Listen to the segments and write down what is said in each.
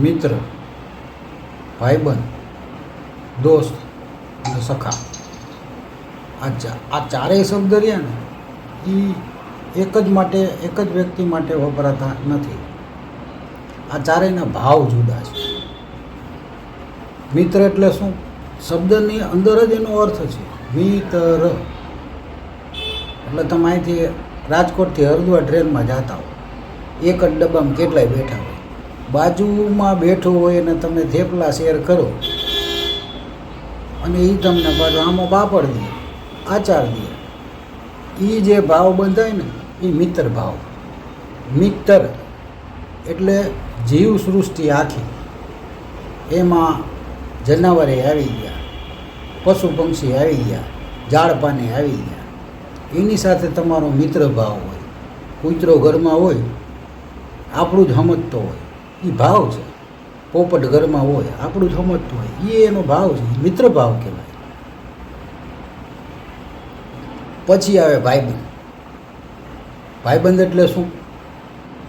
મિત્ર, ભાઈબંધ, દોસ્ત અને સખા. આ આ ચારેય શબ્દ રહ્યા ને એ એક જ માટે, એક જ વ્યક્તિ માટે વપરાતા નથી. આ ચારેયના ભાવ જુદા છે. મિત્ર એટલે શું? શબ્દની અંદર જ એનો અર્થ છે. મિત્ર. એટલે તમે અહીંથી રાજકોટથી હરદ્વાર ટ્રેનમાં જતા હો. એક જ ડબ્બામાં કેટલાય બેઠા હોય. બાજુમાં બેઠો હોય અને તમે થેપલા શેર કરો. અને એ તમને પાછું આમાં પાપડ દે, આચાર દે. એ જે ભાવ બંધાય ને એ મિત્ર ભાવ. મિત્ર એટલે જીવ સૃષ્ટિ આખી. એમાં જનાવરે આવી ગયા, પશુ પંક્ષી આવી ગયા, ઝાડ પાને આવી ગયા. એની સાથે તમારો મિત્ર ભાવ હોય, કૂતરો ઘરમાં હોય, આપણું જ સમજતો હોય. એ ભાવ છે. પોપટ ઘરમાં હોય, આપણું સમજતું હોય. એ એનો ભાવ છે મિત્ર ભાવ કહેવાય. પછી આવે ભાઈબંધ. ભાઈબંધ એટલે શું?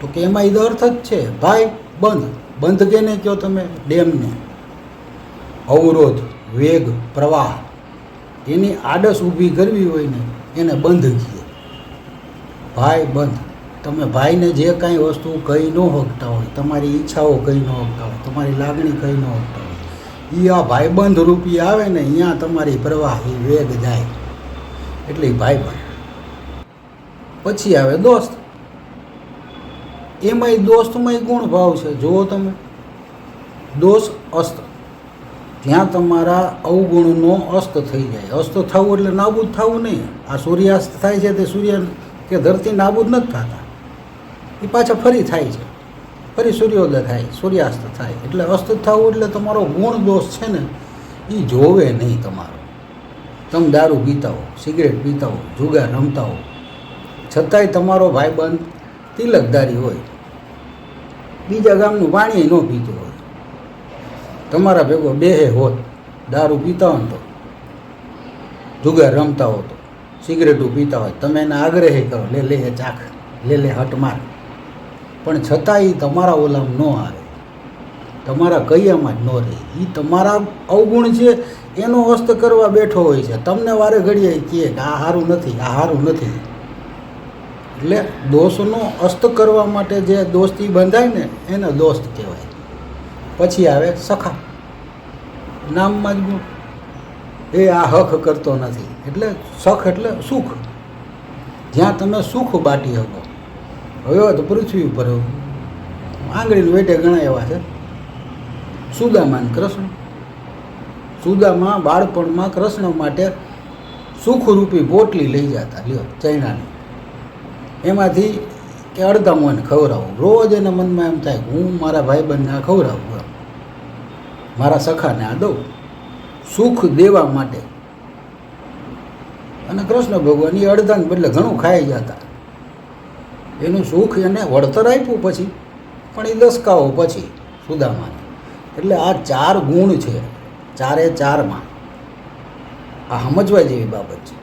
તો કે એમાં એ અર્થ જ છે. ભાઈ બંધ બંધ કેને કહો તમે? ડેમને. અવરોધ, વેગ, પ્રવાહ. એની આડસ ઊભી કરવી હોય ને, એને બંધ કહે ભાઈ બંધ તમે ભાઈને જે કાંઈ વસ્તુ કહી ન શકતા હોય, તમારી ઈચ્છાઓ કહી ન શકતા હોય, તમારી લાગણી કહી ન શકતા હોય એ આ ભાઈબંધ રૂપી આવે ને અહીંયા તમારી પ્રવાહ એ વેગ જાય. એટલે ભાઈબંધ. પછી આવે દોસ્ત. એમાંય દોસ્તમાંય ગુણ ભાવ છે, જુઓ તમે. દોષ અસ્ત. ત્યાં તમારા અવગુણનો અસ્ત થઈ જાય. અસ્ત થવું એટલે નાબૂદ થવું નહીં. આ સૂર્યાસ્ત થાય છે તે સૂર્ય કે ધરતી નાબૂદ નથી થતા. એ પાછા ફરી થાય છે. ફરી સૂર્યોદય થાય, સૂર્યાસ્ત થાય. એટલે અસ્ત થવું એટલે તમારો ગુણ દોષ છે ને એ જોવે નહીં તમારો. તમે દારૂ પીતા હો, સિગરેટ પીતા હો, જુગાર રમતા હો. છતાંય તમારો ભાઈબંધ તિલકધારી હોય. બીજા ગામનું પાણી ન પીતું હોય. તમારા ભેગો બેહે હોત, દારૂ પીતા હોય તો, જુગાર રમતા હો તો, સિગરેટો પીતા હોય, તમે એને આગ્રહે કરો, લે લે ચાખ, લે લે, હટ માર. પણ છતાં એ તમારા ઓલામ ન આવે. તમારા કૈયામાં જ ન રહે. એ તમારા અવગુણ છે, એનો અસ્ત કરવા બેઠો હોય છે. તમને વારે ઘડીએ કહે કે આ સારું નથી, આ સારું નથી. એટલે દોષનો અસ્ત કરવા માટે જે દોસ્તી બંધાય ને, એને દોસ્ત કહેવાય. પછી આવે સખા. નામમાં જ ગુણ એ આ હક કરતો નથી. એટલે સખ એટલે સુખ. જ્યાં તમે સુખ બાટી શકો. હવે તો પૃથ્વી ઉપર આંગળીનું વેટે ઘણા એવા છે. સુદામાન કૃષ્ણ. સુદામા બાળપણમાં કૃષ્ણ માટે સુખરૂપી પોટલી લઈ જતા. લ્યો ચૈણાની એમાંથી કે અડધા મને ખવડાવું. રોજ એના મનમાં એમ થાય હું મારા ભાઈબંધને આ ખવડાવું મારા સખાને આ દઉં. સુખ દેવા માટે. અને કૃષ્ણ ભગવાન એ અડધાને બદલે ઘણું ખાઈ જતા. એનું સુખ એને વળતર આપ્યું પછી, પણ એ લસકાઓ પછી સુદામાને. એટલે આ ચાર ગુણ છે, ચારે ચારમાં. આ સમજવા જેવી બાબત છે.